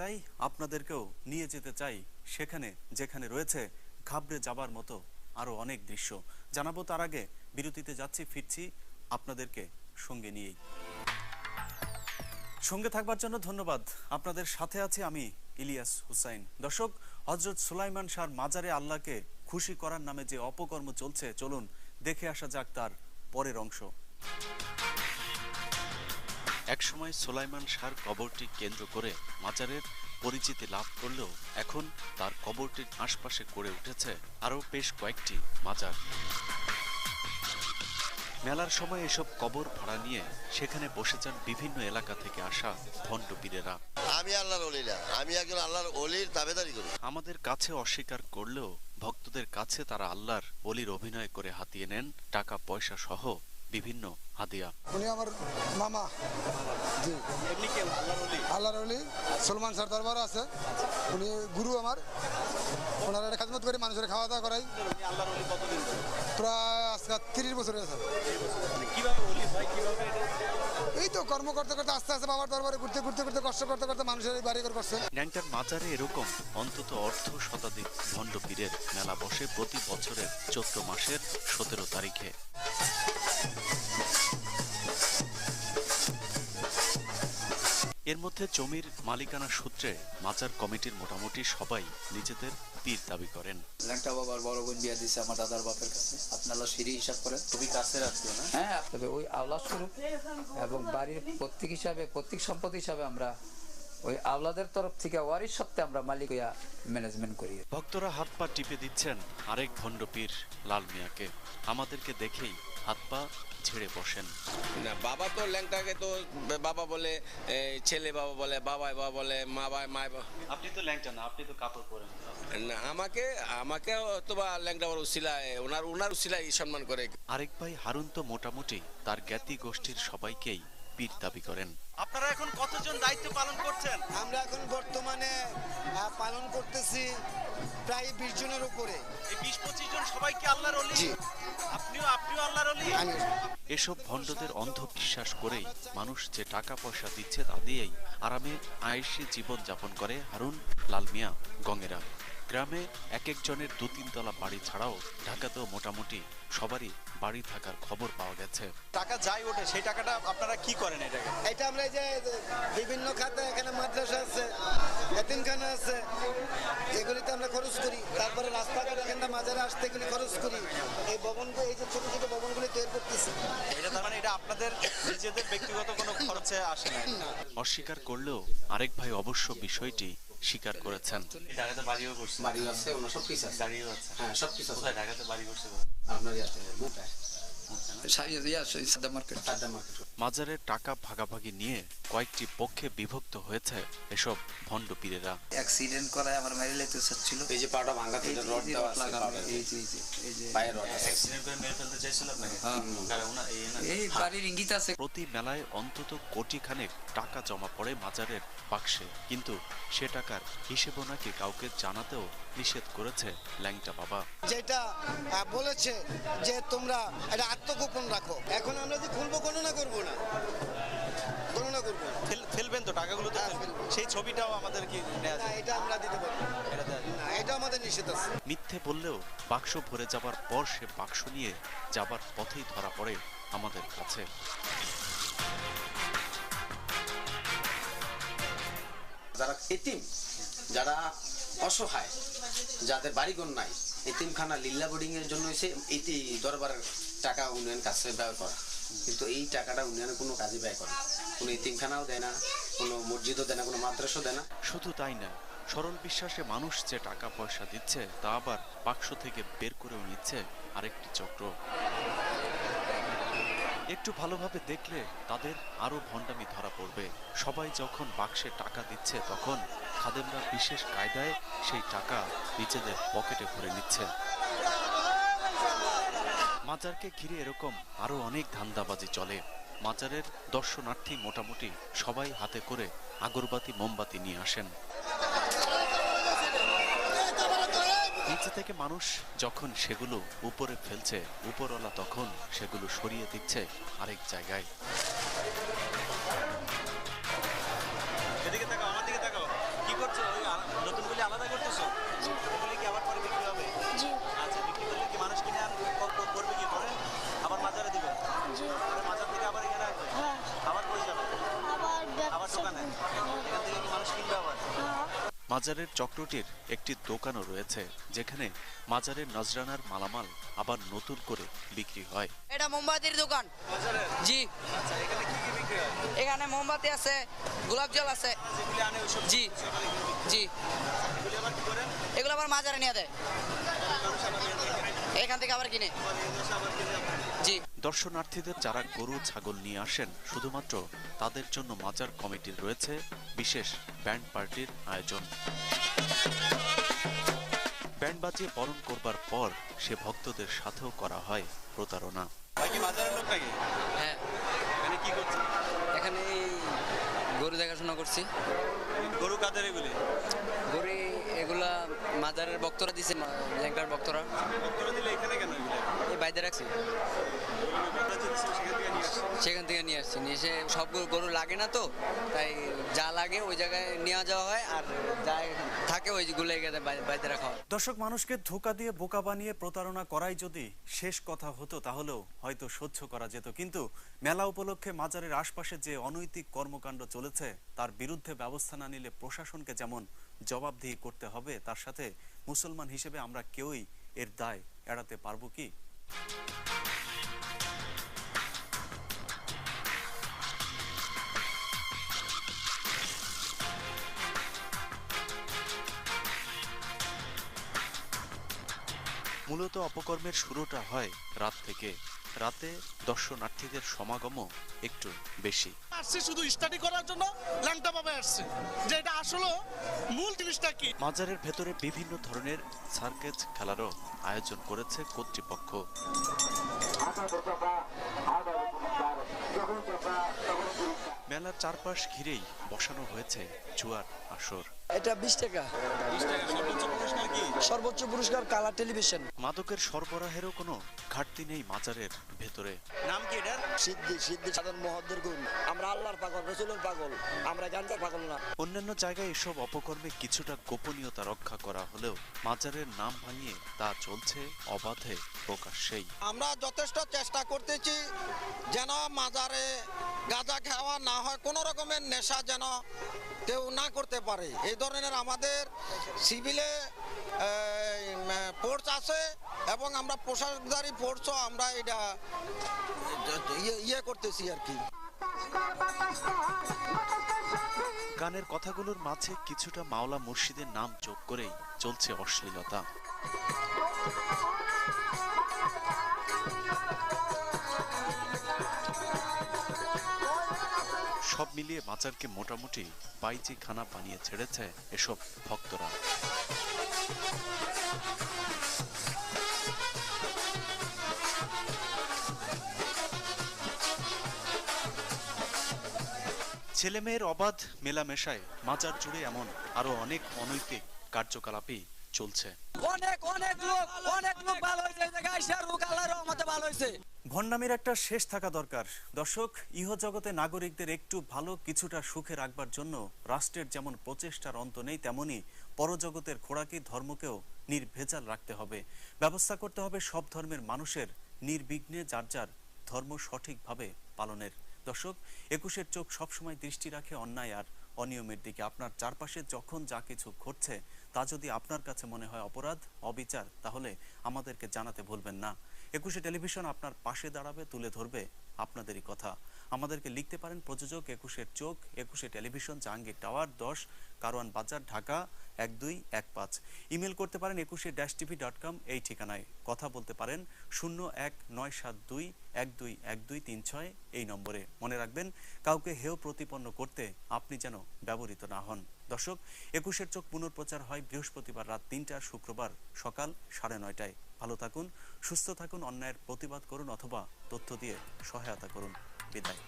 চাই আপনাদেরকেও নিয়ে যেতে চাই সেখানে, যেখানে রয়েছে ঘাবড়ে যাবার মতো আরও অনেক দৃশ্য। জানাব তার আগে, বিরতিতে যাচ্ছি, ফিরছি আপনাদেরকে সঙ্গে নিয়েই। সঙ্গে থাকবার জন্য ধন্যবাদ। আপনাদের সাথে আছি আমি ইলিয়াস হুসাইন। দর্শক হজরত সুলাইমান শাহর মাজারে আল্লাহকে খুশি করার নামে যে অপকর্ম চলছে, চলুন দেখে আসা যাক তার পরের অংশ। একসময় সোলাইমান শাহর কবরটি কেন্দ্র করে মাজারের পরিচিতি লাভ করলেও এখন তার কবরটির আশপাশে গড়ে উঠেছে আরও বেশ কয়েকটি মাজার। মেলার সময় এসব কবর ভাড়া নিয়ে সেখানে বসে যান বিভিন্ন এলাকা থেকে আসা ভণ্ড পীরেরা আমি আল্লাহর অলি না আমি একজন আল্লাহর অলির দাবেদারি করি। আমাদের কাছে অস্বীকার করলেও ভক্তদের কাছে তারা আল্লাহর অলির অভিনয় করে হাতিয়ে নেন টাকা পয়সা সহ বিভিন্ন হাদিয়া উনি আমার মামা। জি। এমনি কেউ আল্লাহর অলি সলমান স্যার দরবার আছে। উনি গুরু আমার। ওনারা একটা খাদমত করে মানুষের খাওয়া দাওয়া করাই প্রায় আজকে তিরিশ বছর হয় কীভাবে এই তো কর্ম করতে করতে আস্তে আস্তে বাবার দরবারে ঘুরতে ঘুরতে ঘুরতে কষ্ট করতে করতে মানুষের এই বাড়ি করে করছে। ন্যাংটার মাজারে এরকম অন্তত অর্ধ শতাধিক ভণ্ড পীরের মেলা বসে প্রতি বছরের চৈত্র মাসের সতেরো তারিখে। এর মধ্যে জমির মালিকানা সূত্রে মাজার কমিটির মোটামুটি সবাই নিজেদের পীর দাবি করেন। ল্যাংটা বাবার বড় বোন বিয়া দিছে আমার দাদার বাপের কাছে। আপনারা সিঁড়ি হিসাব করেন। খুবই কাছের আত্মীয় না? হ্যাঁ তবে ওই আওলাদ স্বরূপ এবং বাড়ির প্রত্যেক হিসাবে প্রত্যেক সম্পদ হিসাবে আমরা ওই আওলাদের তরফ থেকে ওয়ারিশ সত্ত্বে আমরা মালিক হইয়া ম্যানেজমেন্ট করি। ভক্তরা হাত পা টিপে দিচ্ছেন আরেক ভণ্ড পীর লাল মিয়াকে। আমাদেরকে দেখেই হাত পা ছেড়ে বসেন। না বাবা তো ল্যাংটাকে তো বাবা বলে ছেলে বাবা বলে বাবাই বাবা বলে মা বাবা। মা আপনি তো ল্যাংটা না আপনি তো কাপড় পরেন। না আমাকে আমাকে তো বা ল্যাংটা বড় উসিলায় ওনার ওনার উসিলাই সম্মান করে। আরেক ভাই হারুন তো মোটামুটি তার জ্ঞাতি গোষ্ঠীর সবাইকেই পীর দাবি করেন। আপনারা এখন কতজন দায়িত্ব পালন করছেন? আমরা এখন বর্তমানে পালন করতেছি প্রায় বিশ জনের উপরে। এই বিশ পঁচিশ জন সবাইকে আল্লাহর অলি? আপনিও আপনিও আল্লাহর অলি? এসব ভণ্ডদের অন্ধ বিশ্বাস করেই মানুষ যে টাকা পয়সা দিচ্ছে তা দিয়েই আরামে আয়েসি জীবন যাপন করে হারুন লাল মিয়া গঙ্গেরা গ্রামে এক একজনের দু তিনতলা বাড়ি ছাড়াও ঢাকাতেও মোটামুটি সবারই বাড়ি থাকার খবর পাওয়া গেছে। টাকা যাই ওঠে সেই টাকাটা আপনারা কি করেন এটাকে? এটা আমরা এই যে বিভিন্ন খাতে এখানে মাদ্রাসা আছে এতিমখানা আছে এগুলিতে আমরা খরচ করি। তারপরে রাস্তাঘাট এখানটা মাজারে আসতে এগুলি খরচ করি। এই ভবনগুলো এই যে ছোট ছোট ভবনগুলি তৈরি করতেছি। এটা তার মানে এটা আপনাদের নিজেদের ব্যক্তিগত কোনো খরচে আসে না। অস্বীকার করলেও আরেক ভাই অবশ্য বিষয়টি স্বীকার করেছেন। ঢাকাতে বাড়িও করছে। বাড়ি আছে ওনার সব কিছু আছে? গাড়িও আছে। হ্যাঁ সব কিছু আছে। ঢাকাতে বাড়ি করছে? আপনার ইয়াতে মাজারের টাকা ভাগাভাগি নিয়ে কয়েকটি পক্ষে বিভক্ত হয়েছে এসব ভণ্ড পীরেরা। অ্যাক্সিডেন্ট করায় আমার মেরে লেতে চাচ্ছিল এই যে পাটা ভাঙা এই রড দেওয়া আছে এই যে এই যে রড অ্যাক্সিডেন্ট করে মেরে ফেলতে চাইছিল আপনাকে? হ্যাঁ। কারণ এই না এই বাড়ির ইঙ্গিত আছে। প্রতি মেলায় অন্তত কোটি খানেক টাকা জমা পড়ে মাজারের বাক্সে। কিন্তু সে টাকার হিসেবও নাকি কাউকে জানাতেও নিষেধ করেছে ল্যাংটা বাবা যেটা বলেছে যে তোমরা এটা আত্মগোপন রাখো এখন আমরা যে খুলবো গণনা করব না গণনা করব না। ফেল- ফেলবেন তো টাকাগুলো তো হ্যাঁ। সেই ছবিটাও আমাদের কি নেওয়া যায় এটা আমরা দিতে পারব না। এটা। না আমাদের নিষেধ আছে মিথ্যে বললেও বাক্স ভরে যাবার পর সে বাক্স নিয়ে যাবার পথেই ধরা পড়ে আমাদের কাছে যারা এতিম যারা অসহায়, যাদের বাড়িঘর নাই। এতিমখানা লিল্লা বোর্ডিং এর জন্য এসে এটি দরবারের টাকা উন্নয়ন কাছে ব্যয় করা। কিন্তু এই টাকাটা উন্নয়নের কোনো কাজে ব্যয় করে কোনো এতিমখানাও দেয় না, কোনো মসজিদও দেয় না, কোনো মাদ্রাসাও দেয় না। শুধু তাই না সরল বিশ্বাসে মানুষ যে টাকা পয়সা দিচ্ছে, তা আবার বাক্স থেকে বের করেও নিচ্ছে আরেকটি চক্র। একটু ভালোভাবে দেখলে তাদের আরও ভণ্ডামি ধরা পড়বে। সবাই যখন বাক্সে টাকা দিচ্ছে, তখন খাদেমরা বিশেষ কায়দায় সেই টাকা নিজেদের পকেটে ভরে নিচ্ছে। মাজারকে ঘিরে এরকম আরও অনেক ধান্দাবাজি চলে। মাজারের দর্শনার্থী মোটামুটি সবাই হাতে করে আগরবাতি, মোমবাতি নিয়ে আসেন। নিচে থেকে মানুষ যখন সেগুলো উপরে ফেলছে উপরওয়ালা তখন সেগুলো সরিয়ে দিচ্ছে আরেক জায়গায়। মাজারের চক্রটির একটি দোকানও রয়েছে, যেখানে মাজারের নজরানার মালামাল আবার নতুন করে বিক্রি হয়। এটা মোমবাতির দোকান। জি। এখানে মোমবাতি আছে, গোলাপ জল আছে। জি। জি। এগুলি আবার মাজারে নিয়ে দেয়। এখান থেকে আবার কিনে। জি। দর্শনার্থীদের যারা গরু ছাগল নিয়ে আসেন শুধুমাত্র তাদের জন্য মাজার কমিটির রয়েছে বিশেষ ব্যান্ড পার্টির আয়োজন। ব্যান্ড বাজিয়ে বরণ করবার পর সে ভক্তদের সাথেও করা হয় প্রতারণা। হ্যাঁ। এখানে কি করছে? এখানে গরু দেখাশোনা করছি। গরু কাদের এগুলি? গরু এগুলা মাজারের বক্তরা দিছে ল্যাংটার ভক্তরা এই বাইরে রাখছি। সেখান থেকে নিয়ে নিয়ে আসছি। নিয়ে এসে সব গরু লাগে না তো, তাই যা লাগে ওই জায়গায় নেওয়া যাওয়া হয়, আর যা থাকে ওইগুলো এখানে বাইরে রাখা হয়। দর্শক, মানুষকে ধোকা দিয়ে বোকা বানিয়ে প্রতারণা করাই যদি শেষ কথা হতো, তাহলেও হয়তো সহ্য করা যেত। কিন্তু মেলা উপলক্ষে মাজারের আশপাশে যে অনৈতিক কর্মকাণ্ড চলেছে, তার বিরুদ্ধে ব্যবস্থা না নিলে প্রশাসনকে যেমন জবাবদিহি করতে হবে। তার সাথে মুসলমান হিসেবে আমরা কেউই এর দায় এড়াতে পারব কি? মূলত অপকর্মের শুরুটা হয় রাত থেকে। রাতে দর্শনার্থীদের সমাগমও একটু বেশি। আসছে শুধু স্টাডি করার জন্য ল্যাংটা ভাবে আসছে। যে এটা আসলে মূল জিনিসটা কি? মাজারের ভেতরে বিভিন্ন ধরনের সার্কেজ খেলারও আয়োজন করেছে কর্তৃপক্ষ। মেলার চারপাশ ঘিরেই বসানো হয়েছে জুয়ার আসর। এটা বিশ টাকা। সর্বোচ্চ পুরস্কার কি সর্বোচ্চ পুরস্কার কালার টেলিভিশন। মাদকের সরবরাহেরও কোনো ঘাটতি নেই মাজারের ভেতরে। নাম কি এটার? সিদ্ধি সিদ্ধি সাধন মহদ্দের গুণ। আমরা আল্লাহর পাগল রসুলের পাগল। আমরা পাগল না। অন্যান্য জায়গায় এসব অপকর্মে কিছুটা গোপনীয়তা রক্ষা করা হলেও মাজারের নাম ভাঙিয়ে তা চলছে অবাধে প্রকাশ্যেই। আমরা যথেষ্ট চেষ্টা করতেছি যেন মাজারে গাঁজা খাওয়া না হয়। কোনো রকমের নেশা যেন কেউ না করতে পারে। এই ধরনের আমাদের সিভিলে ফোর্স আছে এবং আমরা প্রশাসনদারি ফোর্সও আমরা এটা, ইয়ে- ইয়ে করতেছি আর কি। গানের কথাগুলোর মাঝে কিছুটা মাওলা মুর্শিদের নাম যোগ করেই চলছে অশ্লীলতা। সব মিলিয়ে মাজারকে মোটামুটি বাইজি খানা বানিয়ে ছেড়েছে এসব ভক্তরা। ছেলেমেয়ের অবাধ মেলামেশায় মাজার জুড়ে এমন আরও অনেক অনৈতিক কার্যকলাপই চলছে। অনেক অনেক লোক অনেক লোক ভালো হয়েছে। রোগ আল্লাহর রহমতে ভালো হয়েছে। ভণ্ডামির একটা শেষ থাকা দরকার। দর্শক ইহজগতে নাগরিকদের একটু ভালো কিছুটা সুখে রাখবার জন্য রাষ্ট্রের যেমন প্রচেষ্টার অন্ত নেই তেমনি পরজগতের খোরাকি ধর্মকেও নির্ভেজাল রাখতে হবে। ব্যবস্থা করতে হবে সব ধর্মের মানুষের নির্বিঘ্নে যার যার ধর্ম সঠিকভাবে পালনের। দর্শক একুশের চোখ সবসময় দৃষ্টি রাখে অন্যায় আর অনিয়মের দিকে। আপনার চারপাশে যখন যা কিছু ঘটছে তা যদি আপনার কাছে মনে হয় অপরাধ, অবিচার, তাহলে আমাদেরকে জানাতে ভুলবেন না। একুশে টেলিভিশন আপনার পাশে দাঁড়াবে, তুলে ধরবে। আপনাদেরই কথা। আমাদেরকে লিখতে পারেন প্রযোজক একুশের চোখ, একুশে টেলিভিশন, জাহাঙ্গীর টাওয়ার, দশ, কারওয়ান বাজার, ঢাকা, এক দুই, এক পাঁচ। ইমেল করতে পারেন একুশে ড্যাশ টিভি ডট কম এই ঠিকানায়। কথা বলতে পারেন শূন্য এক নয় সাত দুই, এক দুই এক দুই, তিন ছয় এই নম্বরে। মনে রাখবেন, কাউকে হেয় প্রতিপন্ন করতে আপনি যেন ব্যবহৃত না হন। দর্শক, একুশের চোখ পুনঃপ্রচার হয় বৃহস্পতিবার রাত তিনটার শুক্রবার সকাল সাড়ে নয়টায়। ভালো থাকুন সুস্থ থাকুন অন্যায়ের প্রতিবাদ করুন অথবা তথ্য দিয়ে সহায়তা করুন। বিদায়।